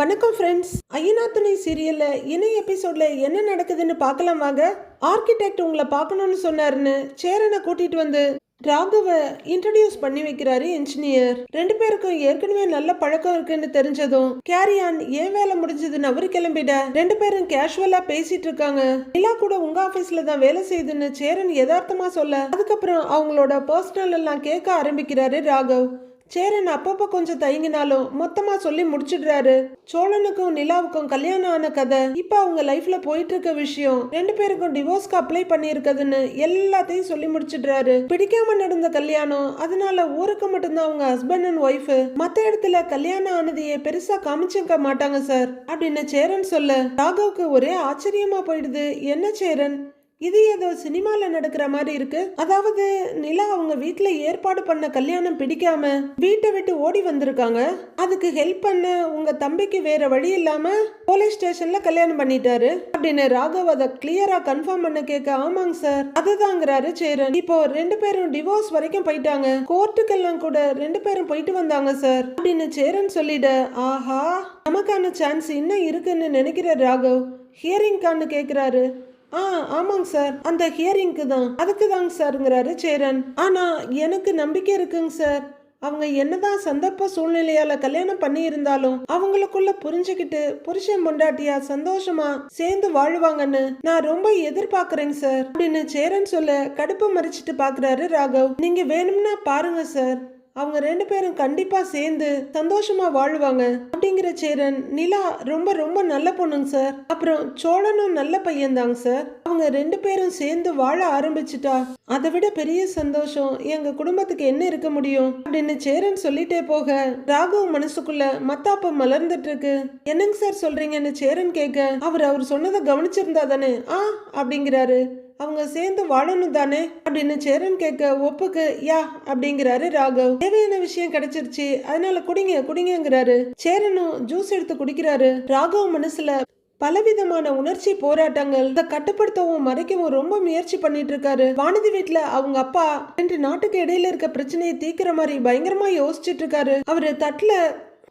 வணக்கம் ஃப்ரெண்ட்ஸ் ஐயனா துணை சீரியல்ல இணை எபிசோட்ல என்ன நடக்குதுன்னு பார்க்கலாம் வாங்க. ஆர்கிடெக்ட் உங்களை பார்க்கணும்னு சொன்னாருன்னு சேரனை கூட்டிட்டு வந்து ராகவ இன்ட்ரடியூஸ் பண்ணி வைக்கிறாரு இன்ஜினியர் ரெண்டு பேருக்கும் ஏற்கனவே நல்ல பழக்கம் இருக்குன்னு தெரிஞ்சதும் கேரியான் ஏன் வேலை முடிஞ்சதுன்னு அவரு கிளம்பிட. ரெண்டு பேரும் கேஷுவலா பேசிட்டு இருக்காங்க. நிலா கூட உங்க ஆபீஸ்ல தான் வேலை செய்யுதுன்னு சேரன் யதார்த்தமா சொல்ல அதுக்கப்புறம் அவங்களோட பர்சனல் எல்லாம் கேட்க ஆரம்பிக்கிறாரு ராகவ். சேரன் அப்பப்போ கொஞ்சம் தயங்கினாலும் மொத்தமா சொல்லி முடிச்சிடுறாரு. சோழனுக்கும் நிலாவுக்கும் கல்யாணம் ஆன கதை. இப்ப அவங்க லைஃப்ல போயிட்டு இருக்க விஷயம் ரெண்டு பேருக்கும் டிவோர்ஸ்க்கு அப்ளை பண்ணியிருக்குதுன்னு எல்லாத்தையும் சொல்லி முடிச்சிடுறாரு. பிடிக்காம நடந்த கல்யாணம் அதனால ஊருக்கு மட்டும்தான் அவங்க ஹஸ்பண்ட் அண்ட் ஒய்ஃப் மத்த இடத்துல கல்யாணம் ஆனதையே பெருசா காமிச்சிருக்க மாட்டாங்க சார். அப்படின்னு சேரன் சொல்ல ராகவுக்கு ஒரே ஆச்சரியமா போயிடுது. என்ன சேரன்? இது ஏதோ சினிமால நடக்கிற மாதிரி இருக்கு. அதாவது நிலா அவங்க வீட்டுல ஏற்பாடு பண்ண கல்யாணம் பிடிக்காம வீட்டை விட்டு ஓடி வந்திருக்காங்க. அதுக்கு ஹெல்ப் பண்ண உங்க தம்பிக்கு வேற வழி இல்லாம போலீஸ் ஸ்டேஷன்ல கல்யாணம் பண்ணிட்டாரு. அப்படின்னு ராகவ் அதை கிளியரா கன்ஃபார்ம் பண்ண கேட்க ஆமாங்க சார் அதுதாங்கிறாரு சேரன். இப்போ ரெண்டு பேரும் டிவோர்ஸ் வரைக்கும் போயிட்டாங்க. கோர்ட்டுக்கெல்லாம் கூட ரெண்டு பேரும் போயிட்டு வந்தாங்க சார் அப்படின்னு சேரன் சொல்லிட ஆஹா நமக்கான சான்ஸ் இன்னும் இருக்குன்னு நினைக்கிற ராகவ் ஹியரிங்கான்னு கேக்குறாரு. ஆ ஆமாங்க சார். அந்த ஹியரிங்க்கு தான். அதுக்கு தாங்க சார்ங்கிறாரு சேரன். ஆனா எனக்கு நம்பிக்கை இருக்குங்க சார். அவங்க என்னதான் சந்தர்ப்ப சூழ்நிலையால கல்யாணம் பண்ணி இருந்தாலும் அவங்களுக்குள்ள புரிஞ்சுக்கிட்டு புருஷன் பொண்டாட்டியா சந்தோஷமா சேர்ந்து வாழ்வாங்கன்னு நான் ரொம்ப எதிர்பார்க்கறேங்க சார். அப்படின்னு சேரன் சொல்ல கடுப்பு மறிச்சிட்டு பாக்குறாரு ராகவ். நீங்க வேணும்னா பாருங்க சார். அவங்க ரெண்டு பேரும் கண்டிப்பா சேர்ந்து சந்தோஷமா வாழ்வாங்க. அப்படிங்கிற சேரன் நிலா ரொம்ப ரொம்ப நல்ல பொண்ணுங்க சார். அப்புறம் சோழனும் நல்ல பையன்தாங்க சார். அவங்க ரெண்டு பேரும் சேர்ந்து வாழ ஆரம்பிச்சிட்டா அதை விட பெரிய சந்தோஷம் எங்க குடும்பத்துக்கு என்ன இருக்க முடியும்? அப்படின்னு சேரன் சொல்லிட்டே போக ராகவ் மனசுக்குள்ள மத்தாப்பம் மலர்ந்துட்டு இருக்கு என்னங்க சார் சொல்றீங்கன்னு சேரன் கேட்க அவர் அவர் சொன்னதை கவனிச்சிருந்தா தானே? ஆ? அப்படிங்கிறாரு. அவங்க சேர்ந்து வாழணும் தானே? அப்படின்னு சேரன் கேட்க ஒப்புக்கு யா அப்படிங்கிறாரு ராகவ். தேவையான விஷயம் கிடைச்சிருச்சு. அதனால குடிங்க குடிங்கிறாரு சேரனும் ஜூஸ் எடுத்து குடிக்கிறாரு. ராகவ் மனசுல பலவிதமான உணர்ச்சி போராட்டங்கள் இதை கட்டுப்படுத்தவும் மறைக்கவும் ரொம்ப முயற்சி பண்ணிட்டு இருக்காரு வானதி வீட்டுல அவங்க அப்பா ரெண்டு நாட்டுக்கு இடையில இருக்க பிரச்சனையை தீக்கிற மாதிரி பயங்கரமா யோசிச்சுட்டு இருக்காரு அவரு தட்டுல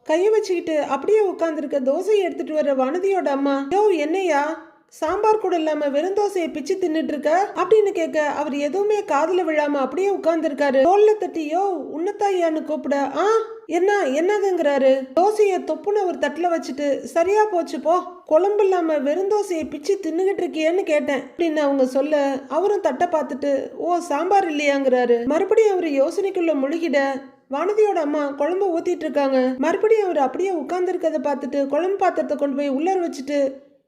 கைய வச்சுக்கிட்டு அப்படியே உட்காந்துருக்க தோசையை எடுத்துட்டு வர வானதியோட அம்மா யோ என்னையா? சாம்பார் கூட இல்லாம வெறும் தோசையை பிச்சு தின்னுட்டு இருக்க அப்படின்னு கேட்க அவர் எதுவுமே காதுல விழாம அப்படியே உட்கார்ந்துருக்காரு. தோல்ல தட்டியோ உன்னத்தாயான்னு கூப்பிட. ஆ என்ன என்னதுங்கிறாரு? தோசையை தொப்புன்னு ஒரு தட்டுல வச்சுட்டு சரியா போச்சு போ. குழம்பு இல்லாம வெறும் தோசையை பிச்சு தின்னுகிட்டு இருக்கியேன்னு கேட்டேன். அப்படின்னு அவங்க சொல்ல அவரும் தட்டை பார்த்துட்டு ஓ சாம்பார் இல்லையாங்கிறாரு. மறுபடியும் அவர் யோசனைக்குள்ள முழுகிட வானதியோட அம்மா குழம்பு ஊத்திட்டு இருக்காங்க. மறுபடியும் அவர் அப்படியே உட்கார்ந்து பார்த்துட்டு குழம்பு பாத்திரத்தை கொண்டு போய் உள்ளர வச்சுட்டு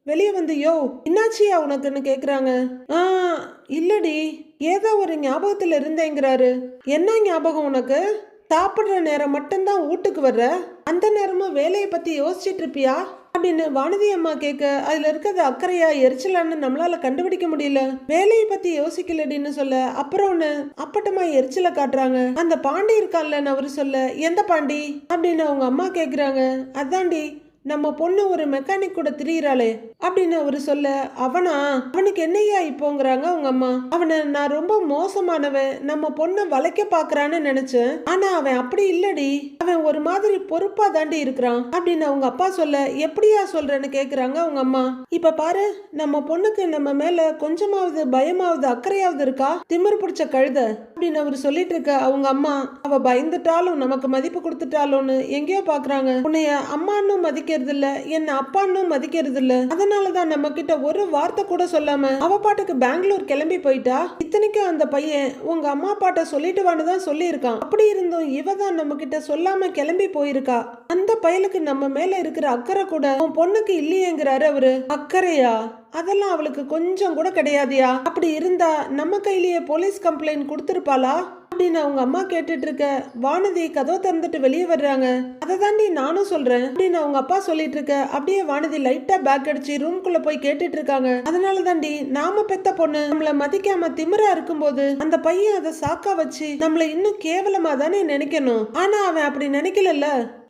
வெளியே வந்து யோ என்னாச்சியா உனக்குன்னு கேக்குறாங்க. ஆ இல்லடி. ஏதோ ஒரு ஞாபகத்துல இருந்தேங்கிறாரு. என்ன ஞாபகம் உனக்கு? சாப்பிடுற நேரம் மட்டும்தான் வீட்டுக்கு வர்ற? அந்த நேரமும் வேலையை பத்தி யோசிச்சுட்டு இருப்பியா? அப்படின்னு வானதி அம்மா கேட்க அதுல இருக்கிறது அக்கறையா எரிச்சலான்னு நம்மளால கண்டுபிடிக்க முடியல. வேலையை பத்தி யோசிக்கலடின்னு சொல்ல அப்புறம் ஒண்ணு? அப்பட்டமா எரிச்சலை காட்டுறாங்க. அந்த பாண்டி இருக்கான்லன்னு அவரு சொல்ல எந்த பாண்டி? அப்படின்னு அவங்க அம்மா கேக்குறாங்க. அதாண்டி நம்ம பொண்ணு ஒரு மெக்கானிக் கூட திரியிறாளே அப்படின்னு அவரு சொல்ல அவனா? அவனுக்கு என்னையா இப்போங்கிறாங்க அவங்க அம்மா? அவனை நான் ரொம்ப மோசமானவன். நம்ம பொண்ணை வளைக்க பாக்குறான்னு நினைச்சேன். ஆனா அவன் அப்படி இல்லடி. அவன் ஒரு மாதிரி பொறுப்பா தாண்டி இருக்கிறான். அப்படின்னு அவங்க அப்பா சொல்ல எப்படியா சொல்றேன்னு கேக்குறாங்க அவங்க அம்மா? இப்ப பாரு நம்ம பொண்ணுக்கு நம்ம மேல கொஞ்சமாவது பயமாவது அக்கறையாவது இருக்கா? திமிர் பிடிச்ச கழுத. அப்படின்னு அவர் சொல்லிட்டு இருக்க அவங்க அம்மா அவ பயந்துட்டாலும் நமக்கு மதிப்பு கொடுத்துட்டாலும்னு எங்கேயோ பாக்குறாங்க. உன்னைய அம்மான்னு மதிக்க மதிக்கிறதில்ல. என் அப்பான்னு மதிக்கிறதில்ல. அதனாலதான் நம்ம கிட்ட ஒரு வார்த்தை கூட சொல்லாம அவ பாட்டுக்கு பெங்களூர் கிளம்பி போயிட்டா? இத்தனைக்கும் அந்த பையன் உங்க அம்மா அப்பாட்ட சொல்லிட்டு வான்னு தான் சொல்லியிருக்கான். அப்படி இருந்தும் இவ தான் நம்ம கிட்ட சொல்லாம கிளம்பி போயிருக்கா? அந்த பயலுக்கு நம்ம மேல இருக்கிற அக்கறை கூட உன் பொண்ணுக்கு இல்லையேங்கிறாரு அவரு. அக்கறையா? அதெல்லாம் அவளுக்கு கொஞ்சம் கூட கிடையாதியா? அப்படி இருந்தா நம்ம கையிலேயே போலீஸ் கம்ப்ளைண்ட் கொடுத்துருப்பாளா? அப்படின்னு அவங்க அம்மா கேட்டுட்டு இருக்க வானதி கதவை திறந்துட்டு வெளியே வர்றாங்க. அதை தாண்டி நானும் சொல்றேன் அப்படின்னு அவங்க அப்பா சொல்லிட்டு இருக்க அப்படியே வானதி லைட்டா பேக் அடிச்சு ரூம்குள்ள போய் கேட்டுட்டு இருக்காங்க அதனால தாண்டி நாம பெத்த பொண்ணு நம்மள மதிக்காம திமிரா இருக்கும்போது அந்த பையன் அதை சாக்கா வச்சு நம்மள இன்னும் கேவலமா தானே நினைக்கணும்? ஆனா அவன் அப்படி நினைக்கலல்ல.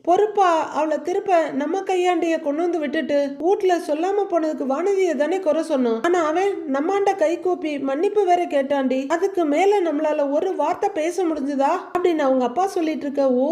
பொறுப்பா அவளை திருப்ப நம்ம கையாண்டிய கொண்டு வந்து விட்டுட்டு வீட்ல சொல்லாம போனதுக்கு வானதியை தானே குறை சொன்னோம் ஆனா அவன் நம்மாண்ட கை கூப்பி மன்னிப்பு வேற கேட்டாண்டி. அதுக்கு மேல நம்மளால ஒரு வார்த்தை பேச முடிஞ்சுதா? அப்படின்னு அவங்க அப்பா சொல்லிட்டு இருக்க ஓ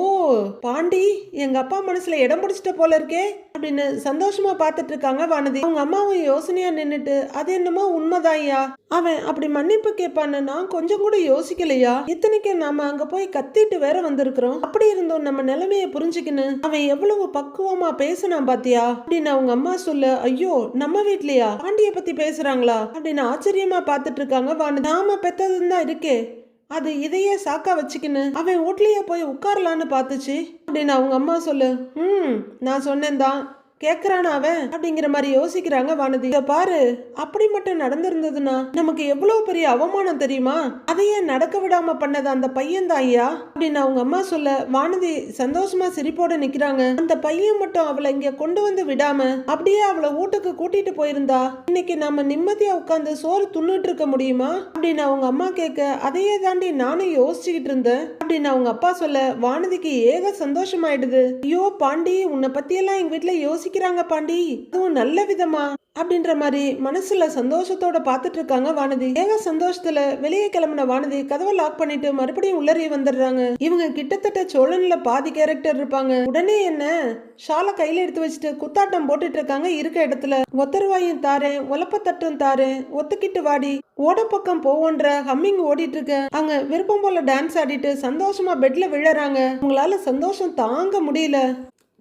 பாண்டி எங்க அப்பா மனசுல இடம் பிடிச்சிட்ட போல இருக்கே. அப்படின்னு சந்தோஷமா பார்த்துட்டு இருக்காங்க வானதி. அவங்க அம்மாவும் யோசனையா நின்னுட்டு அது என்னமோ உண்மைதாயா அவன் அப்படி மன்னிப்பு கேட்பான்னா நான் கொஞ்சம் கூட யோசிக்கலையா? இத்தனைக்கு நாம அங்க போய் கத்திட்டு வேற வந்திருக்கிறோம். அப்படி இருந்தோம் நம்ம நிலைமைய புரிஞ்சுக்கின்னு. அவன் எவ்வளவு பக்குவமா பேசினான் பாத்தியா? அப்படின்னு அவங்க அம்மா சொல்ல ஐயோ நம்ம வீட்லயா? பாண்டிய பத்தி பேசுறாங்களா? அப்படின்னு ஆச்சரியமா பார்த்துட்டு இருக்காங்க வானதி. நாம பெத்ததுன்னு தான் இருக்கே. அது இதையே சாக்கா வச்சுக்கின்னு அவன் வீட்லயே போய் உட்காரலான்னு பார்த்துச்சு. அப்படின்னு அவங்க அம்மா சொல்லு. ம் நான் சொன்னேன் தான் கேக்குறானா அவன்? அப்படிங்கிற மாதிரி யோசிக்கிறாங்க வானதி. இத பாரு அப்படி மட்டும் நடந்திருந்ததுன்னா நமக்கு எவ்வளவு பெரிய அவமானம் தெரியுமா? அதையே நடக்க விடாம பண்ணது அந்த பையன் தான் ஐயா. அப்படின்னு அவங்க அம்மா சொல்ல வானதி சந்தோஷமா சிரிப்போட நிக்கிறாங்க. அந்த பையன் மட்டும் அவளை இங்க கொண்டு வந்து விடாம அப்படியே அவளை வீட்டுக்கு கூட்டிட்டு போயிருந்தா இன்னைக்கு நம்ம நிம்மதியா உட்காந்து சோறு துண்ணுட்டு இருக்க முடியுமா? அப்படின்னு அவங்க அம்மா கேட்க அதையே தாண்டி நானும் யோசிச்சுக்கிட்டு இருந்தேன். அப்படின்னு அவங்க அப்பா சொல்ல வானதிக்கு ஏக சந்தோஷமாயிடுது. ஐயோ பாண்டி உன்னை பத்தியெல்லாம் எங்க வீட்டுல யோசிக்கிறாங்க பாண்டி அதுவும் நல்ல விதமா? அப்படின்ற மாதிரி மனசுல சந்தோஷத்தோட பார்த்துட்டு இருக்காங்க வானதி. ஏக சந்தோஷத்துல? வெளியே கிளம்பின வானதி கதவை லாக் பண்ணிட்டு மறுபடியும் உள்ளறிய வந்துடுறாங்க. இவங்க கிட்டத்தட்ட சோழன்ல பாதி கேரக்டர் இருப்பாங்க. உடனே என்ன? ஷாலை கையில எடுத்து வச்சுட்டு குத்தாட்டம் போட்டுட்டு இருக்காங்க இருக்க இடத்துல. ஒத்தருவாயும் தாரேன் ஒலப்பத்தட்டும் தாரேன் ஒத்துக்கிட்டு வாடி. ஓட பக்கம் போவோன்ற ஹம்மிங் ஓடிட்டு இருக்க. அங்க விருப்பம் போல டான்ஸ் ஆடிட்டு சந்தோஷமா பெட்ல விழறாங்க. உங்களால சந்தோஷம் தாங்க முடியல.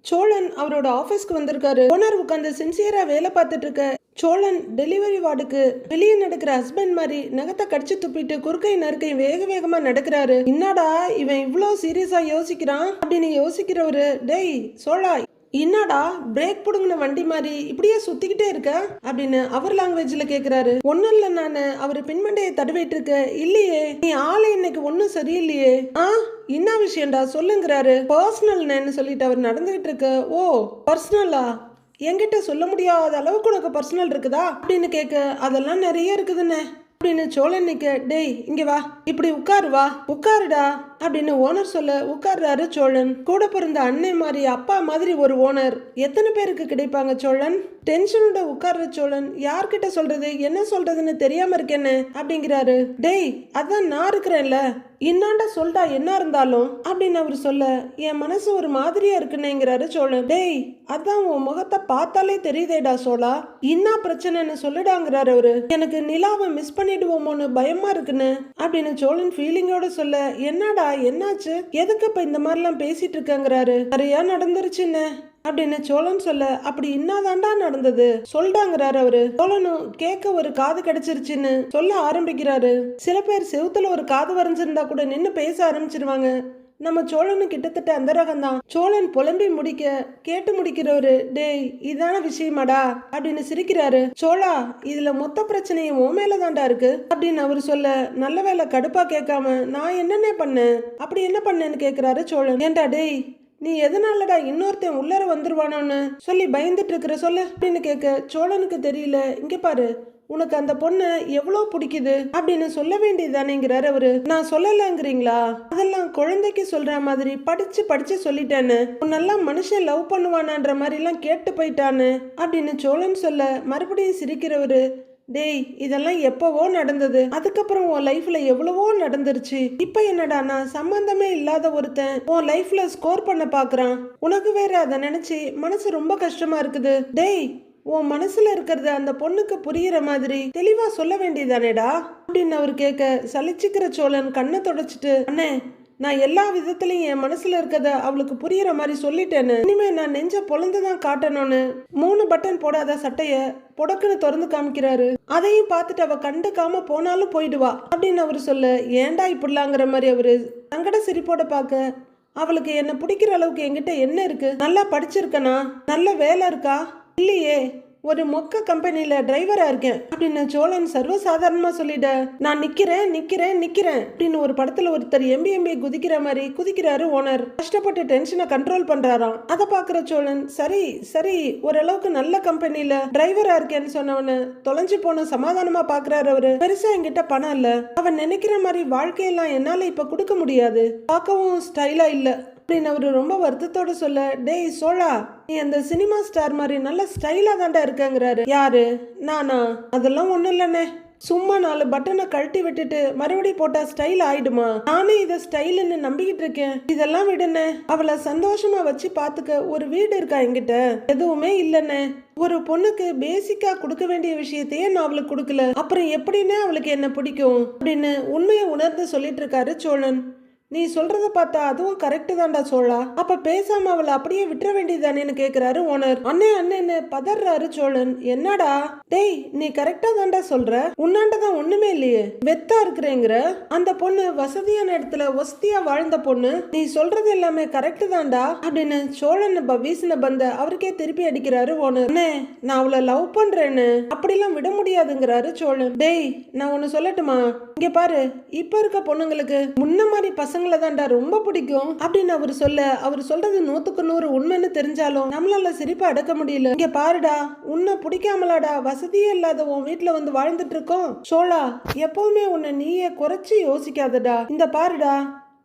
சோழன் அவரோட ஆபீஸ்க்கு வந்திருக்காரு. ஓனர் உட்காந்து சின்சியரா வேலை பார்த்துட்டு இருக்க. சோழன் டெலிவரி வார்டுக்கு வெளியே நடக்கிற ஹஸ்பண்ட் மாதிரி நகத்தை கடிச்சு துப்பிட்டு குறுக்கை நறுக்கை வேக வேகமா நடக்கிறாரு. என்னடா இவன் இவ்வளோ சீரியஸா யோசிக்கிறான்? அப்படின்னு யோசிக்கிறவரு டேய் சோழா என்னடா பிரேக் புடுங்கின வண்டி மாதிரி இப்படியே சுத்திக்கிட்டே இருக்க? அப்படின்னு அவர் லாங்குவேஜ்ல கேக்குறாரு. ஒன்னும் இல்ல நானு. அவர் பின்மண்டையை தடவிட்டு இருக்க இல்லையே. நீ ஆளு இன்னைக்கு ஒன்னும் சரியில்லையே. ஆ? என்ன விஷயம்டா? சொல்லுங்கிறாரு. பர்சனல்னு சொல்லிட்டு அவர் நடந்துகிட்டு இருக்க. ஓ பர்சனலா என்கிட்ட சொல்ல முடியாத அளவுக்கு உனக்கு பர்சனல் இருக்குதா? அப்படின்னு கேட்க அதெல்லாம் நிறைய இருக்குதுண்ணே. அப்படின்னு சோழன் நிக்க. டேய் இங்க வா. இப்படி உட்காரு வா. உட்காருடா. அப்படின்னு ஓனர் சொல்ல உட்கார்றாரு சோழன். கூட பிறந்த அண்ணன் மாதிரி அப்பா மாதிரி ஒரு ஓனர். எத்தனை பேருக்கு கிடைப்பாங்க சோழன்? டென்ஷனோட உட்கார்ற சோழன் யார்கிட்ட சொல்றது? என்ன சொல்றதுன்னு தெரியாம இருக்கேன்னு அப்படிங்கிறாரு. டேய் அதான் நான் இருக்கிறேன்ல. இன்னாண்ட சொல்டா என்ன இருந்தாலும்? அப்படின்னு அவர் சொல்ல என் மனசு ஒரு மாதிரியா இருக்குன்னுங்கிறாரு சோழன். டேய் அதான் உன் முகத்தை பார்த்தாலே தெரியுதேடா சோழா. என்ன பிரச்சனைன்னு சொல்லுடாங்கிறாரு அவரு. எனக்கு நிலாவை மிஸ் பண்ணிடுவோமோன்னு பயமா இருக்குன்னு அப்படின்னு சோழன் ஃபீலிங்கோட சொல்ல என்னடா என்னாச்சு? எதுக்கு இப்ப இந்த மாதிரிலாம் பேசிட்டு இருக்கங்கிறாரு? நிறையா நடந்துருச்சுன்னு அப்படின்னு சோழன் சொல்ல அப்படி இன்னாதாண்டா நடந்தது? சொல்றாங்கிறாரு அவரு. சோழனும் கேட்க ஒரு காது கிடைச்சிருச்சுன்னு சொல்ல ஆரம்பிக்கிறாரு. சில பேர் செவுத்துல ஒரு காது வரைஞ்சிருந்தா கூட நின்னு பேச ஆரம்பிச்சிருவாங்க. நம்ம சோழனு கிட்டத்தட்ட அந்த ரகம்தான் சோழன் புலம்பி முடிக்க கேட்டு முடிக்கிறவரு டேய் இதான விஷயமாடா? அப்படின்னு சிரிக்கிறாரு. சோழா இதுல மொத்த பிரச்சனையும் உன் மேலதான்டா இருக்கு. அப்படின்னு அவரு சொல்ல நல்ல வேலை கடுப்பா கேட்காம நான் என்னென்ன பண்ணேன்? அப்படி என்ன பண்ணேன்னு கேக்குறாரு சோழன். ஏன்டா டேய் நீ எதனாலடா இன்னொருத்தன் உள்ளர வந்துருவானோன்னு சொல்லி பயந்துட்டு இருக்கிற சொல்லு. அப்படின்னு கேட்க சோழனுக்கு தெரியல. இங்க பாரு உனக்கு அந்த பொண்ணை எவ்வளோ பிடிக்குது அப்படின்னு சொல்ல வேண்டியதானேங்கிறாரு அவரு. நான் சொல்லலங்கிறீங்களா? அதெல்லாம் குழந்தைக்கு சொல்ற மாதிரி படிச்சு படிச்சு சொல்லிட்டேன்னு. உன்னெல்லாம் மனுஷன் லவ் பண்ணுவானான்ற மாதிரி எல்லாம் கேட்டு போயிட்டான்னு அப்படின்னு சோழன் சொல்ல மறுபடியும் சிரிக்கிறவரு. டேய் இதெல்லாம் எப்பவோ நடந்தது. அதுக்கப்புறம் உன் லைஃப்ல எவ்வளவோ நடந்துருச்சு. இப்ப என்னடானா சம்பந்தமே இல்லாத ஒருத்தன் உன் லைஃப்ல ஸ்கோர் பண்ண பாக்குறான். உனக்கு வேற அதை நினைச்சு மனசு ரொம்ப கஷ்டமா இருக்குது. டேய் உன் மனசுல இருக்கிறது அந்த பொண்ணுக்கு புரியுற மாதிரி தெளிவா சொல்ல வேண்டியதானேடா? அப்படின்னு அவர் கேட்க சலிச்சுக்கிற சோழன் கண்ணை தொடச்சிட்டு அண்ணே நான் எல்லா விதத்துலயும் என் மனசுல இருக்கத அவளுக்கு புரியுற மாதிரி சொல்லிட்டேன்னு. இனிமே நான் நெஞ்ச பொழந்துதான் காட்டணும்னு. மூணு பட்டன் போடாத சட்டைய புடக்குன்னு திறந்து காமிக்கிறாரு. அதையும் பார்த்துட்டு அவ கண்டுக்காம போனாலும் போயிடுவா அப்படின்னு அவரு சொல்ல ஏன்டா இப்படிலாங்கிற மாதிரி அவரு? சங்கட சிரிப்போட பார்க்க அவளுக்கு என்ன பிடிக்கிற அளவுக்கு என்கிட்ட என்ன இருக்கு? நல்லா படிச்சிருக்கனா? நல்ல வேலை இருக்கா? இல்லையே ஒரு மொக்க கம்பெனியில டிரைவரா இருக்கேன். அப்படின்னு சோழன் சர்வசாதாரணமா சொல்லிட நான் நிக்கிறேன் நிக்கிறேன் நிக்கிறேன் அப்படின்னு ஒரு படத்துல ஒருத்தர் எம்பி எம்பி குதிக்கிற மாதிரி குதிக்கிறாரு ஓனர் கஷ்டப்பட்டு டென்ஷனை கண்ட்ரோல் பண்றாராம். அதை பாக்குற சோழன் சரி சரி ஓரளவுக்கு நல்ல கம்பெனியில டிரைவரா இருக்கேன்னு சொன்னவன தொலைஞ்சு போன சமாதானமா பாக்குறாரு அவரு. பெருசா என்கிட்ட பணம் இல்ல. அவன் நினைக்கிற மாதிரி வாழ்க்கையெல்லாம் என்னால இப்ப கொடுக்க முடியாது. பார்க்கவும் ஸ்டைலா இல்ல. அப்படின்னு அவர் ரொம்ப வருத்தத்தோட சொல்ல டேய் சோழா நீ அந்த சினிமா ஸ்டார் மாதிரி நல்ல ஸ்டைலா தாண்டா இருக்கங்கிறாரு. யாரு? நானா. அதெல்லாம் ஒண்ணும் இல்லண்ணே. சும்மா நாலு பட்டனை கழட்டி விட்டுட்டு மறுபடியும் போட்டா ஸ்டைல் ஆயிடுமா? நானே இதை ஸ்டைலுன்னு நம்பிக்கிட்டு இருக்கேன். இதெல்லாம் விடுனே அவளை சந்தோஷமா வச்சு பாத்துக்க ஒரு வீடு இருக்கா என்கிட்ட? எதுவுமே இல்லைண்ணே. ஒரு பொண்ணுக்கு பேசிக்கா கொடுக்க வேண்டிய விஷயத்தையே நான் அவளுக்கு கொடுக்கல. அப்புறம் எப்படின்னே அவளுக்கு என்ன பிடிக்கும்? அப்படின்னு உண்மையை உணர்ந்து சொல்லிட்டு இருக்காரு சோழன். நீ சொல்றத பார்த்தா அதுவும் கரெக்டு தான்டா சோழா. அப்ப பேசாம அவளை அப்படியே விட்டுற வேண்டியதானேன்னு கேக்குறாரு ஓனர். அண்ணே அண்ணேன்னு பதறாரு சோழன். என்னடா? டேய் நீ கரெக்டா தான்டா சொல்ற. உன்னாண்டதான் ஒண்ணுமே இல்லையே. வெத்தா இருக்கிறேங்கிற. அந்த பொண்ணு வசதியான இடத்துல வசதியா வாழ்ந்த பொண்ணு. நீ சொல்றது எல்லாமே கரெக்டு தான்டா அப்படின்னு சோழன் ப- வீசின பந்த அவருக்கே திருப்பி அடிக்கிறாரு ஓனர். அண்ணே நான் அவளை லவ் பண்றேன்னு. அப்படிலாம் விட முடியாதுங்கிறாரு சோழன். டேய் நான் ஒன்னு சொல்லட்டுமா? இங்க பாரு இப்ப இருக்க பொண்ணுங்களுக்கு முன்ன மாதிரி பசங்க அவங்கள தான்டா ரொம்ப பிடிக்கும் அப்படின்னு அவர் சொல்ல அவர் சொல்றது நூத்துக்கு நூறு உண்மைன்னு தெரிஞ்சாலும் நம்மளால சிரிப்பா அடக்க முடியல. இங்க பாருடா உன்னை பிடிக்காமலாடா வசதியே இல்லாத உன் வீட்டுல வந்து வாழ்ந்துட்டு இருக்கோம். சோழா எப்பவுமே உன்னை நீயே குறைச்சி யோசிக்காதடா. இந்த பாருடா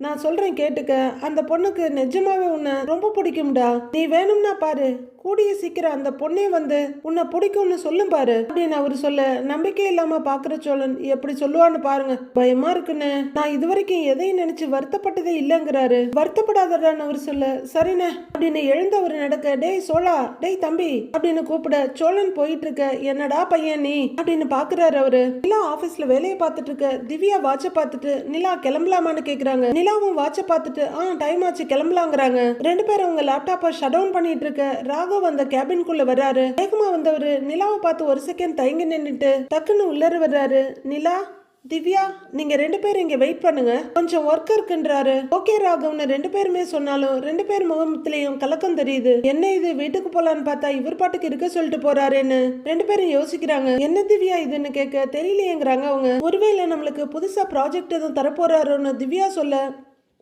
நான் சொல்றேன் கேட்டுக்க. அந்த பொண்ணுக்கு நிஜமாவே உன்னை ரொம்ப பிடிக்கும்டா. நீ வேணும்னா பாரு கூடிய சீக்கிரம் அந்த பொண்ணே வந்து உன்னை பிடிக்கும்னு சொல்லும் பாரு. அப்படின்னு அவர் சொல்ல நம்பிக்கை இல்லாம பாக்குற சோழன் எப்படி சொல்லுவான்னு பாருங்க. பயமா இருக்குன்னு. நான் இதுவரைக்கும் எதையும் நினைச்சு வருத்தப்பட்டதே இல்லைங்கிறாரு. வருத்தப்படாதடான்னு அவர் சொல்ல சரிண்ணே அப்படின்னு எழுந்தவர் நடக்க டேய் சோழா டேய் தம்பி அப்படின்னு கூப்பிட சோழன் போயிட்டு இருக்க என்னடா பையன் நீ? அப்படின்னு பாக்குறாரு அவரு. நிலா ஆபீஸ்ல வேலையை பார்த்துட்டு இருக்க திவ்யா வாட்ச பார்த்துட்டு நிலா கிளம்பலாமான்னு கேக்குறாங்க. நிலாவும் வாட்ச பார்த்துட்டு ஆ டைம் ஆச்சு கிளம்பலாங்கிறாங்க. ரெண்டு பேரும் உங்க லேப்டாப்பை ஷட் டவுன் பண்ணிட்டு இருக்க ராகவ் அந்த கேபின்குள்ள வர்றாரு. வேகமா வந்தவரு. நிலாவை பார்த்து ஒரு செகண்ட் தயங்கி நின்றுட்டு டக்குன்னு உள்ளர வர்றாரு. நிலா திவ்யா நீங்க ரெண்டு பேரும் இங்க வெயிட் பண்ணுங்க. கொஞ்சம் ஒர்க் இருக்குன்றாரு. ஓகே ராகவ்னு ரெண்டு பேருமே சொன்னாலும் ரெண்டு பேர் முகத்திலையும் கலக்கம் தெரியுது. என்ன இது வீட்டுக்கு போலான்னு பார்த்தா இவர் பாட்டுக்கு இருக்க சொல்லிட்டு போறாருன்னு ரெண்டு பேரும் யோசிக்கிறாங்க. என்ன திவ்யா இதுன்னு கேட்க தெரியலையேங்கிறாங்க அவங்க. ஒருவேளை நம்மளுக்கு புதுசா ப்ராஜெக்ட் எதுவும் தரப்போறாருன்னு திவ்யா சொல்ல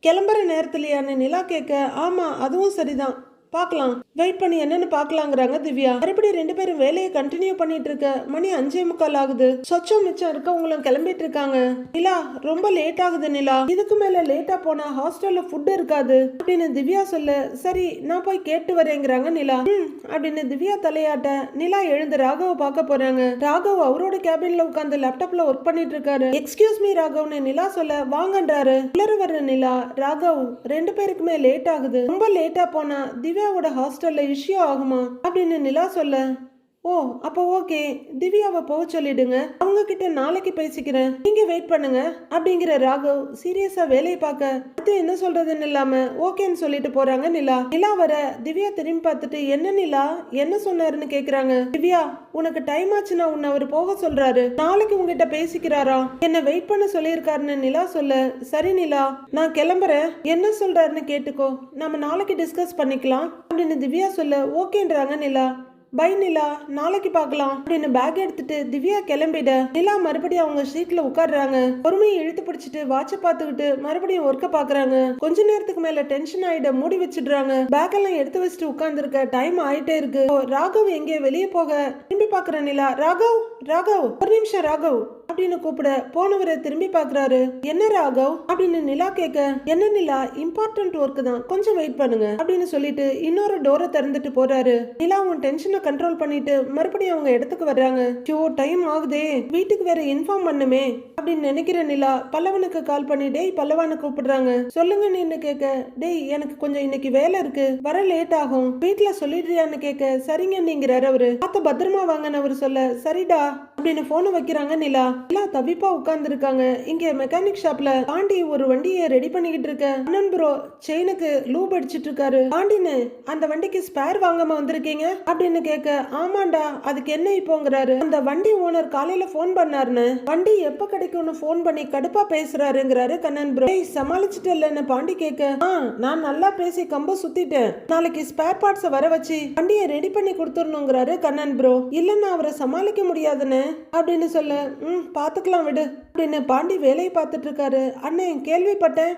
கிளம்புற நேரத்துலயான்னு நிலா கேட்க ஆமா அதுவும் சரிதான். பார்க்கலாம். வெயிட் பண்ணி என்னன்னு பார்க்கலாங்கிறாங்க திவ்யா. மறுபடியும் ரெண்டு பேரும் வேலையை கண்டினியூ பண்ணிட்டு இருக்க. மணி அஞ்சே முக்கால் ஆகுது. சொச்சம் மிச்சம் இருக்கவங்களும் கிளம்பிட்டு இருக்காங்க. நிலா ரொம்ப லேட் ஆகுது நிலா. இதுக்கு மேல லேட்டா போனா ஹாஸ்டல்ல ஃபுட் இருக்காது. அப்படின்னு திவ்யா சொல்ல சரி நான் போய் கேட்டு வரேங்கிறாங்க நிலா. ம் அப்படின்னு திவ்யா தலையாட்ட. நிலா எழுந்து ராகவ பார்க்க போறாங்க. ராகவ் அவரோட கேபின்ல உட்காந்து லேப்டாப்ல ஒர்க் பண்ணிட்டு இருக்காரு. எக்ஸ்கியூஸ் மீ ராகவ்னு நிலா சொல்ல வாங்கன்றாரு. உள்ள வர்ற நிலா ராகவ் ரெண்டு பேருக்குமே லேட் ஆகுது. ரொம்ப லேட்டா போனா திவ்யா திவ்யாவோட ஹாஸ்டல்ல இஷ்யூ ஆகுமா? அப்படின்னு நிலா சொல்ல ஓ அப்போ ஓகே. திவ்யாவை போக சொல்லிடுங்க. அவங்க கிட்ட நாளைக்கு பேசிக்கிறேன். நீங்க வெயிட் பண்ணுங்க அப்படிங்கிற ராகவ் சீரியஸா வேலையை பார்க்க. அடுத்து என்ன சொல்றதுன்னு இல்லாம ஓகேன்னு சொல்லிட்டு போறாங்க நிலா. நிலா வர திவ்யா திரும்பி பார்த்துட்டு என்ன நிலா? என்ன சொன்னாருன்னு கேக்குறாங்க. திவ்யா உனக்கு டைம் ஆச்சுன்னா உன்னை அவர் போக சொல்றாரு. நாளைக்கு உங்ககிட்ட பேசிக்கிறாரா? என்ன வெயிட் பண்ண சொல்லியிருக்காருன்னு நிலா சொல்ல சரி நிலா நான் கிளம்புறேன். என்ன சொல்றாருன்னு கேட்டுக்கோ. நம்ம நாளைக்கு டிஸ்கஸ் பண்ணிக்கலாம். அப்படின்னு திவ்யா சொல்ல ஓகேன்றாங்க நிலா. பை நிலா நாளைக்கு பார்க்கலாம். அப்படின்னு பேக் எடுத்துட்டு திவ்யா கிளம்பிட. நிலா மறுபடியும் அவங்க சீட்ல உட்காடுறாங்க பொறுமையை இழுத்து பிடிச்சிட்டு வாட்ச பார்த்துக்கிட்டு மறுபடியும் ஒர்க்க பாக்குறாங்க கொஞ்ச நேரத்துக்கு மேல டென்ஷன் ஆயிட மூடி வச்சிடுறாங்க. பேக் எல்லாம் எடுத்து வச்சுட்டு உட்கார்ந்துருக்க டைம் ஆயிட்டே இருக்கு. ஓ, ராகவ் எங்கே? வெளியே போக. திரும்பி பாக்குற நிலா. ராகவ் ராகவ் ஒரு நிமிஷம் ராகவ். அப்படின்னு கூப்பிட போனவரை திரும்பி பாக்குறாரு என்ன ராகவ்? அப்படின்னு நிலா கேட்க என்ன நிலா இம்பார்ட்டன்ட் ஒர்க் தான். கொஞ்சம் வெயிட் பண்ணுங்க அப்படின்னு சொல்லிட்டு இன்னொரு டோரை திறந்துட்டு போறாரு. நிலா உன் டென்ஷனை கண்ட்ரோல் பண்ணிட்டு மறுபடியும் அவங்க இடத்துக்கு வர்றாங்க. ஐயோ டைம் ஆகுதே. வீட்டுக்கு வேற இன்ஃபார்ம் பண்ணுமே அப்படின்னு நினைக்கிற நிலா பல்லவனுக்கு கால் பண்ணி டேய் பல்லவானை கூப்பிடுறாங்க. சொல்லுங்க நீன்னு கேட்க டேய் எனக்கு கொஞ்சம் இன்னைக்கு வேலை இருக்கு. வர லேட் ஆகும். வீட்டுல சொல்லிடுறியான்னு கேட்க சரிங்க நீங்கிறாரு அவரு. பார்த்த பத்திரமா வாங்கன்னு அவரு சொல்ல சரிடா அப்படின்னு போனை வைக்கிறாங்க நிலா. எல்லா தவிப்பா உட்கார்ந்துருக்காங்க. இங்க மெக்கானிக் ஷாப்ல பாண்டி ஒரு வண்டியை ரெடி பண்ணிக்கிட்டு இருக்க. அண்ணன் ப்ரோ செயினுக்கு லூப் அடிச்சிட்டு இருக்காரு. பாண்டின்னு அந்த வண்டிக்கு ஸ்பேர் வாங்காம வந்திருக்கீங்க? அப்படின்னு கேட்க ஆமாண்டா அதுக்கு என்ன இப்போங்கிறாரு. அந்த வண்டி ஓனர் காலையில ஃபோன் பண்ணாருன்னு வண்டி எப்ப கிடைக்கும்னு ஃபோன் பண்ணி கடுப்பா பேசுறாருங்கிறாரு கண்ணன் ப்ரோ சமாளிச்சுட்டேன்னு பாண்டி கேட்க ஆ நான் நல்லா பேசி கம்ப சுத்திட்டேன். நாளைக்கு ஸ்பேர் பார்ட்ஸை வர வச்சு வண்டியை ரெடி பண்ணி கொடுத்துடணுங்கிறாரு கண்ணன் ப்ரோ இல்லைன்னா அவரை சமாளிக்க முடியாதுன்னு அப்படின்னு சொல்ல ம் பார்த்துக்கலாம் விடு. அப்படின்னு பாண்டி வேலையை பார்த்துட்டு இருக்காரு. அண்ணன் கேள்விப்பட்டேன்.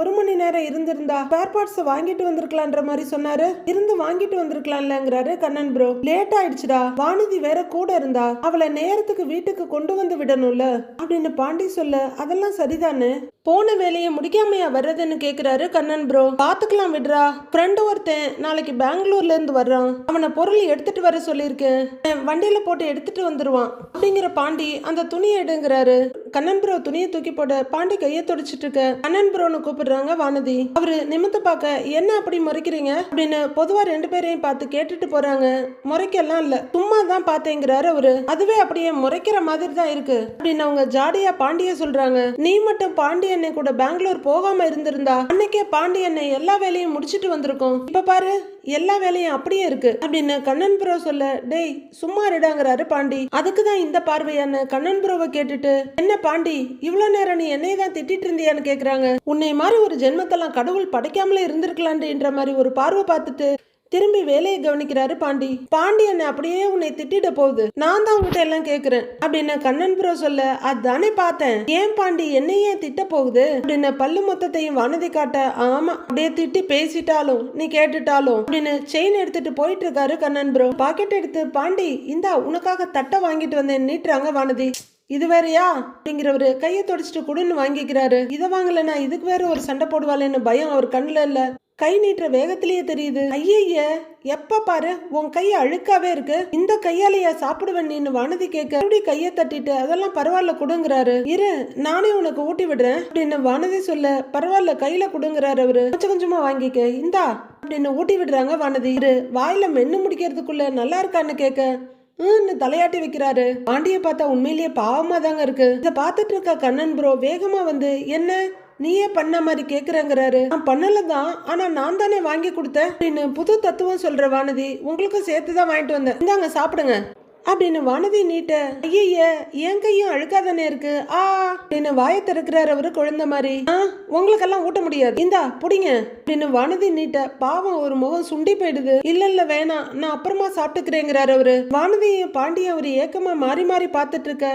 ஒரு மணி நேரம் இருந்திருந்தா ஸ்பேர் பார்ட்ஸ் வாங்கிட்டு வந்திருக்கலான்ற மாதிரி சொன்னாரு. இருந்து வாங்கிட்டு வந்திருக்கலாம்லங்கிறாரு கண்ணன் ப்ரோ லேட் ஆயிடுச்சுடா. வானதி வேற கூட இருந்தா அவளை நேரத்துக்கு வீட்டுக்கு கொண்டு வந்து விடணும்ல அப்படின்னு பாண்டி சொல்ல அதெல்லாம் சரிதானே போன வேலையை முடிக்காமையா வர்றதுன்னு கேக்குறாரு கண்ணன் ப்ரோ பாத்துக்கலாம் விடுறா. ஃப்ரெண்டு ஒருத்தன் நாளைக்கு பெங்களூர்ல இருந்து வர்றான். அவனை பொருள் எடுத்துட்டு வர சொல்லியிருக்கேன். வண்டியில போட்டு எடுத்துட்டு வந்துருவான். அப்படிங்கிற பாண்டி அந்த துணியை எடுங்கிறாரு. கண்ணன் ப்ரோ துணியை தூக்கி போட பாண்டி கையை துடிச்சிட்டு இருக்க. கண்ணன் ப்ரோன்னு கூப்பிடுறாங்க வானதி. அவரு நிமித்து பார்க்க என்ன அப்படி முறைக்கிறீங்க? அப்படின்னு பொதுவா ரெண்டு பேரையும் பார்த்து கேட்டுட்டு போறாங்க. முறைக்கெல்லாம் இல்ல சும்மா தான் பார்த்தேங்கிறாரு அவரு. அதுவே அப்படியே முறைக்கிற மாதிரி தான் இருக்கு அப்படின்னு அவங்க ஜாடியா பாண்டிய சொல்றாங்க. நீ மட்டும் பாண்டியன்னை கூட பெங்களூர் போகாம இருந்திருந்தா அன்னைக்கே பாண்டியன்னை எல்லா வேலையும் முடிச்சிட்டு வந்திருக்கோம். இப்ப பாரு எல்லா வேலையும் அப்படியே இருக்கு. அப்படின்னு கண்ணன் ப்ரோ சொல்ல டேய் சும்மா இருடாங்கிறாரு பாண்டி. அதுக்கு தான் இந்த பார்வையான கண்ணன் ப்ரோவை கேட்டுட்டு என்ன பாண்டி இவ்வளவு நேரம் நீ என்னைய தான் திட்டிட்டு இருந்தியான்னு கேக்குறாங்க. உன்னை மாதிரி ஒரு ஜென்மத்தெல்லாம் கடவுள் படைக்காமலே இருந்திருக்கலான்ற மாதிரி ஒரு பார்வை பார்த்துட்டு திரும்பி வேலையை கவனிக்கிறாரு பாண்டி. பாண்டி என்ன அப்படியே உன்னை திட்டிட போகுது. நான் தான் உங்ககிட்ட எல்லாம் கேக்குறேன். அப்படின்னு கண்ணன் ப்ரோ சொல்ல அதானே பார்த்தேன். ஏன் பாண்டி என்னையே ஏன் திட்ட போகுது? அப்படின்னு பல்லு மொத்தத்தையும் வானதி காட்ட ஆமா அப்படியே திட்டி பேசிட்டாலும் நீ கேட்டுட்டாலும் அப்படின்னு செயின் எடுத்துட்டு போயிட்டு இருக்காரு கண்ணன் ப்ரோ. பாக்கெட் எடுத்து பாண்டி இந்தா உனக்காக தட்டை வாங்கிட்டு வந்தேன் நீட்டுறாங்க வானதி. இது வேறயா? அப்படிங்கிறவரு கையை தொடச்சிட்டு குடுன்னு வாங்கிக்கிறாரு. இதை வாங்கலன்னா இதுக்கு வேற ஒரு சண்டை போடுவாளேன்னு பயம் அவர் கண்ணுல இல்ல. கை நீட்டுற வேகத்திலேயே தெரியுது. ஐயய்ய எப்ப பாரு உன் கை அழுக்காவே இருக்கு. இந்த கையாலேயா சாப்பிடுவேன் நீன்னு வானதி கேட்க அப்படி கையை தட்டிட்டு அதெல்லாம் பரவாயில்ல கொடுங்கறாரு. இரு நானே உனக்கு ஊட்டி விடுறேன் அப்படின்னு வானதி சொல்ல. பரவாயில்ல கையில கொடுங்கிறாரு அவரு. கொஞ்சம் கொஞ்சமா வாங்கிக்க. இந்தா அப்படின்னு ஊட்டி விடுறாங்க வானதி. இரு வாயில மென்னு முடிக்கிறதுக்குள்ள நல்லா இருக்கான்னு கேட்க ன்னு தலையாட்டி வைக்கிறாரு. பாண்டிய பார்த்தா உண்மையிலேயே பாவமா தாங்க இருக்கு. இத பார்த்துட்டு இருக்க கண்ணன் ப்ரோ வேகமா வந்து என்ன? நீயே பண்ண மாதிரி கேக்குறேங்கிறாரு. நான் பண்ணல தான் ஆனா நான் தானே வாங்கி கொடுத்தேன் அப்படின்னு புது தத்துவம் சொல்ற வானதி உங்களுக்கும் சேர்த்து தான் வாங்கிட்டு வந்தேன். இந்தாங்க சாப்பிடுங்க. அப்படின்னு வானதி நீட்ட ஐய என் கையும் அழுக்காதானே இருக்கு? ஆ அப்படின்னு வாயை திறக்கிறார் அவரு குழந்தை மாதிரி. ஆ உங்களுக்கெல்லாம் ஊட்ட முடியாது. இந்தா புடிங்க. அப்படின்னு வானதி நீட்ட பாவம் ஒரு முகம் சுண்டி போயிடுது. இல்ல இல்ல வேணாம் நான் அப்புறமா சாப்பிட்டுக்கிறேங்கிறாரு அவரு. வானதியும் பாண்டியும் அவர் ஏக்கமா மாறி மாறி பார்த்துட்டு இருக்க.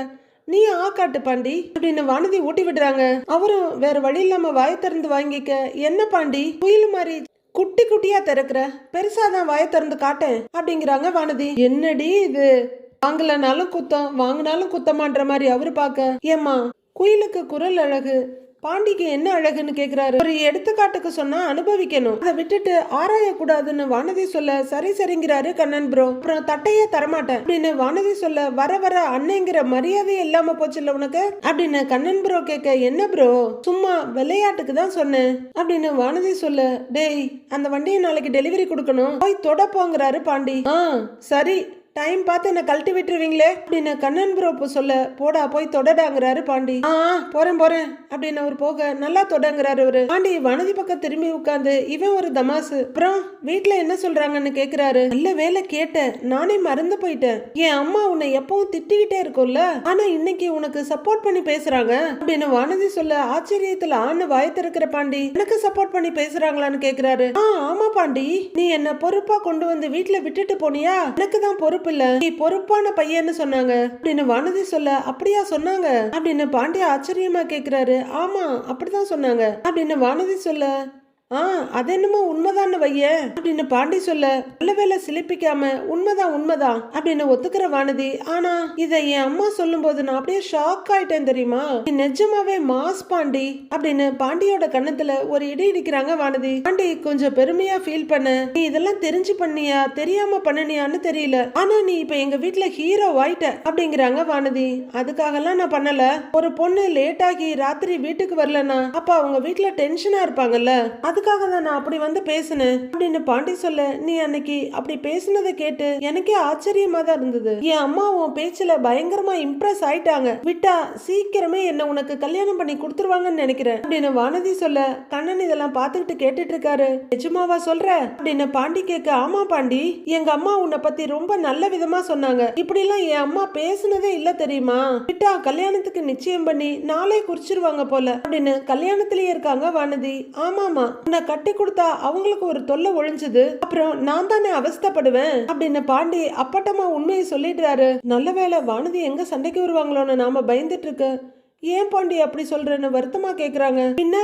நீ ஆ காட்டு பாண்டி. அப்படின்னு வானதி ஊட்டி விடுறாங்க. அவரும் வேற வழி இல்லாம வாய திறந்து வாங்கிக்க என்ன பாண்டி? புயல் மாதிரி குட்டி குட்டியா திறக்கிற? பெருசாதான் வாய திறந்து காட்டேன் அப்படிங்கிறாங்க வானதி. என்னடி இது? வாங்கலனாலும் குத்தம் வாங்கினாலும் குத்தமான்ற மாதிரி அவரு பார்க்க ஏம்மா குயிலுக்கு குரல் அழகு. பாண்டிக்கு என்ன அழகுன்னு கேக்குறாரு. ஒரு எடுத்துக்காட்டுக்கு சொன்னா அனுபவிக்கணும். அதை விட்டுட்டு ஆராய கூடாதுன்னு வானதி சொல்ல சரி சரிங்கிறாரு கண்ணன் ப்ரோ அப்புறம் தட்டையே தரமாட்டேன். அப்படின்னு வானதி சொல்ல வர வர அண்ணங்கிற மரியாதையே இல்லாம போச்சுல்ல உனக்கு? அப்படின்னு கண்ணன் ப்ரோ கேட்க என்ன ப்ரோ சும்மா விளையாட்டுக்கு தான் சொன்னேன். அப்படின்னு வானதி சொல்ல டேய் அந்த வண்டியை நாளைக்கு டெலிவரி கொடுக்கணும். போய் தொட போங்கிறாரு பாண்டி. ஆ சரி. டைம் பார்த்து என்ன கழட்டி விட்டுருவீங்களே அப்படின்னு கண்ணன் ப்ரோ இப்போ சொல்ல போடா போய் தொடடாங்கிறாரு பாண்டி. ஆ போறேன் போறேன் அப்படின்னு அவர் போக நல்லா தொடங்குறாரு அவரு. பாண்டி வனதி பக்கம் திரும்பி உட்காந்து இவன் ஒரு தமாசு. அப்புறம் வீட்டுல என்ன சொல்றாங்கன்னு கேக்குறாரு. நல்ல வேலை கேட்டேன் நானே மறந்து போயிட்டேன். என் அம்மா உன்னை எப்பவும் திட்டிக்கிட்டே இருக்கும்ல ஆனா இன்னைக்கு உனக்கு சப்போர்ட் பண்ணி பேசுறாங்க. அப்படின்னு வானதி சொல்ல ஆச்சரியத்துல ஆண் வாய் பாண்டி எனக்கு சப்போர்ட் பண்ணி பேசுறாங்களான்னு கேக்குறாரு. ஆ ஆமா பாண்டி. நீ என்ன பொறுப்பா கொண்டு வந்து வீட்டுல விட்டுட்டு போனியா? எனக்கு தான் பொறுப்பு. இல்ல நீ பொறுப்பான பையன்னு சொன்னாங்க. அப்படின்னு வானதி சொல்ல அப்படியா சொன்னாங்க? அப்படின்னு பாண்டிய ஆச்சரியமா கேக்குறாரு. ஆமா அப்படிதான் சொன்னாங்க. அப்படின்னு வானதி சொல்ல ஆ அது என்னமோ உண்மைதான்னு வைய. அப்படின்னு பாண்டி சொல்ல நல்ல வேலை சிலிப்பிக்காம உண்மைதான் உண்மைதான் அப்படின்னு ஒத்துக்கிற வானதி. ஆனா இதை என் அம்மா சொல்லும் போது நான் அப்படியே ஷாக் ஆயிட்டேன் தெரியுமா? நீ நிஜமாவே மாஸ் பாண்டி அப்படின்னு பாண்டியோட கண்ணத்துல ஒரு இடி இடிக்கிறாங்க வானதி. பாண்டி கொஞ்சம் பெருமையா ஃபீல் பண்ண. நீ இதெல்லாம் தெரிஞ்சு பண்ணியா தெரியாம பண்ணனியான்னு தெரியல. ஆனா நீ இப்ப எங்க வீட்டுல ஹீரோ ஆயிட்ட அப்படிங்கிறாங்க வானதி. அதுக்காகலாம் நான் பண்ணல. ஒரு பொண்ணு லேட் ஆகி ராத்திரி வீட்டுக்கு வரலன்னா அப்ப அவங்க வீட்டுல டென்ஷனா இருப்பாங்கல்ல. அதுக்காக தான் நான் அப்படி வந்து பேசினேன்? அப்படின்னு பாண்டி சொல்ல நீ அன்னைக்கு அப்படி பேசுனதை கேட்டு எனக்கே ஆச்சரியமா தான் இருந்தது. என் அம்மா உன் பேச்சுல பயங்கரமா இம்ப்ரெஸ் ஆயிட்டாங்க. விட்டா சீக்கிரமே என்ன உனக்கு கல்யாணம் பண்ணி கொடுத்துருவாங்கன்னு நினைக்கிறேன். அப்படின்னு வானதி சொல்ல கண்ணன் இதெல்லாம் பார்த்துக்கிட்டு கேட்டுட்டு இருக்காரு நிஜமாவா சொல்ற? அப்படின்னு பாண்டி கேட்க ஆமா பாண்டி. எங்க அம்மா உன்னை பத்தி ரொம்ப நல்ல விதமா சொன்னாங்க. இப்படி எல்லாம் என் அம்மா பேசுனதே இல்ல தெரியுமா? விட்டா கல்யாணத்துக்கு நிச்சயம் பண்ணி நாளே குறிச்சிருவாங்க போல. அப்படின்னு கல்யாணத்திலேயே இருக்காங்க வானதி. ஆமாமா உன்னை கட்டி கொடுத்தா அவங்களுக்கு ஒரு தொல்லை ஒழிஞ்சது. அப்புறம் நான் தானே அவஸ்தைப்படுவேன்? அப்படின்னு பாண்டி அப்பட்டமா உண்மையை சொல்லிடுறாரு. நல்ல வேளை வானதி எங்க சண்டைக்கு வருவாங்களோன்னு நாம பயந்துட்டு இருக்க ஏன் பாண்டி அப்படி சொல்றேன்னு வருத்தமா கேக்குறாங்க. பின்ன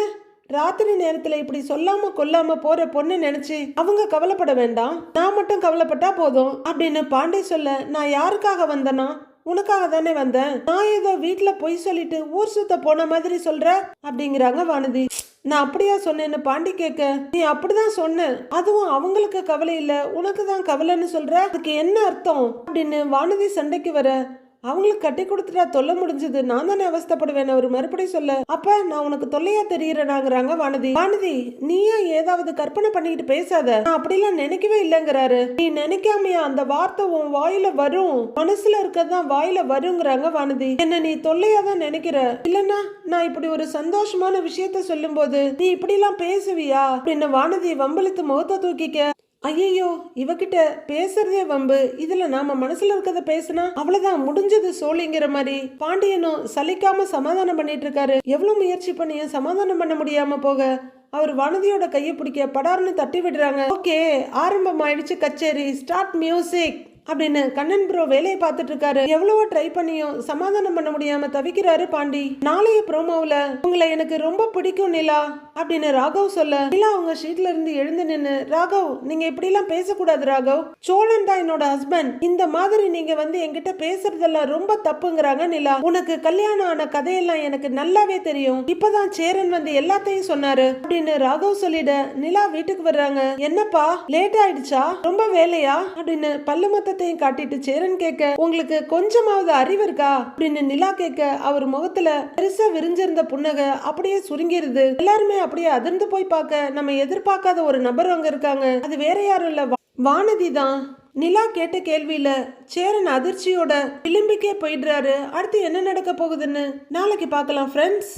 ராத்திரி நேரத்துல இப்படி சொல்லாம கொல்லாம போற பொண்ணு நினைச்சு அவங்க கவலைப்பட வேண்டாம். நான் மட்டும் கவலைப்பட்டா போதும். அப்படின்னு பாண்டி சொல்ல நான் யாருக்காக வந்தனா? உனக்காக தானே வந்தேன். நான் ஏதோ வீட்டுல பொய் சொல்லிட்டு ஊர் சுத்த போன மாதிரி சொல்ற? அப்படிங்கிறாங்க வானதி. நான் அப்படியா சொன்னேன்னு பாண்டி கேட்க நீ அப்படிதான் சொன்ன. அதுவும் அவங்களுக்கு கவலை இல்லை. உனக்கு தான் கவலைன்னு சொல்ற? அதுக்கு என்ன அர்த்தம்? அப்படின்னு வானதி சண்டைக்கு வர அவங்களுக்கு கட்டி கொடுத்துட்டா தொல்லை முடிஞ்சது. நான் தானே அவஸ்தப்படுவேன். அவர் மறுபடியும் சொல்ல அப்ப நான் உனக்கு தொல்லையா தெரியறனாங்கிறாங்க வானதி. வானதி நீயா ஏதாவது கற்பனை பண்ணிட்டு பேசாத? நான் அப்படிலாம் நினைக்கவே இல்லைங்கிறாரு. நீ நினைக்காமையா அந்த வார்த்தை உன் வாயில வரும். மனசுல இருக்கறதுதான் வாயில வருங்கிறாங்க வானதி. என்ன நீ தொல்லையா தான் நினைக்கிற? இல்லனா நான் இப்படி ஒரு சந்தோஷமான விஷயத்த சொல்லும்போது நீ இப்படி எல்லாம் பேசுவியா? அப்படின்னு வானதி வம்பளித்து முகத்தை தூக்கிக்க ஐயையோ இவகிட்ட பேசுறதே வம்பு. இதுல நாம மனசுல இருக்கத பேசினா அவ்வளவுதான் முடிஞ்சது சோழிங்கிற மாதிரி. பாண்டியனும் சலிக்காம சமாதானம் பண்ணிட்டு இருக்காரு எவ்வளவு முயற்சி பண்ணியும் சமாதானம் பண்ண முடியாம போக? அவர் வானதியோட கையை பிடிக்க படார்னு தட்டி விடுறாங்க ஓகே ஆரம்பம் ஆயிடுச்சு கச்சேரி. Start music. அப்படின்னு கண்ணன் ப்ரோ வேலையை பார்த்துட்டு இருக்காரு எவ்வளவோ ட்ரை பண்ணியும் சமாதானம் பண்ண முடியாம தவிக்கிறாரு பாண்டி. நாளைய ப்ரோமோவில் உங்களை எனக்கு ரொம்ப பிடிக்கும் நிலா அப்படின்னு ராகவ் சொல்ல நிலா அவங்க ஷீட்ல இருந்து எழுந்து நின்று ராகவ் நீங்க இப்படிலாம் பேசக்கூடாது ராகவ். சோழன் தான் என்னோட ஹஸ்பண்ட் இந்த மாதிரி நீங்க வந்து என்கிட்ட பேசுறதெல்லாம் ரொம்ப தப்புங்கிறாங்க நிலா. உனக்கு கல்யாணம் ஆன கதையெல்லாம் எனக்கு நல்லாவே தெரியும். இப்பதான் சேரன் வந்து எல்லாத்தையும் சொன்னாரு அப்படின்னு ராகவ் சொல்லிட நிலா வீட்டுக்கு வர்றாங்க. என்னப்பா லேட் ஆயிடுச்சா? ரொம்ப வேலையா? அப்படின்னு பல்லு மொத்தத்தையும் காட்டிட்டு சேரன் கேட்க உங்களுக்கு கொஞ்சமாவது அறிவு இருக்கா? அப்படின்னு நிலா கேட்க அவர் முகத்துல பெருசா விரிஞ்சிருந்த புன்னகை அப்படியே சுருங்கிருது. எல்லாருமே அப்படியே அதிர்ந்து போய் பார்க்க நம்ம எதிர்பார்க்காத ஒரு நபர் அங்க இருக்காங்க. அது வேற யாரும் இல்ல. வானதி தான். நிலா கேட்ட கேள்வியில சேரன் அதிர்ச்சியோட விளிம்பிக்கே போயிடுறாரு. அடுத்து என்ன நடக்க போகுதுன்னு? நாளைக்கு பார்க்கலாம் ஃப்ரெண்ட்ஸ்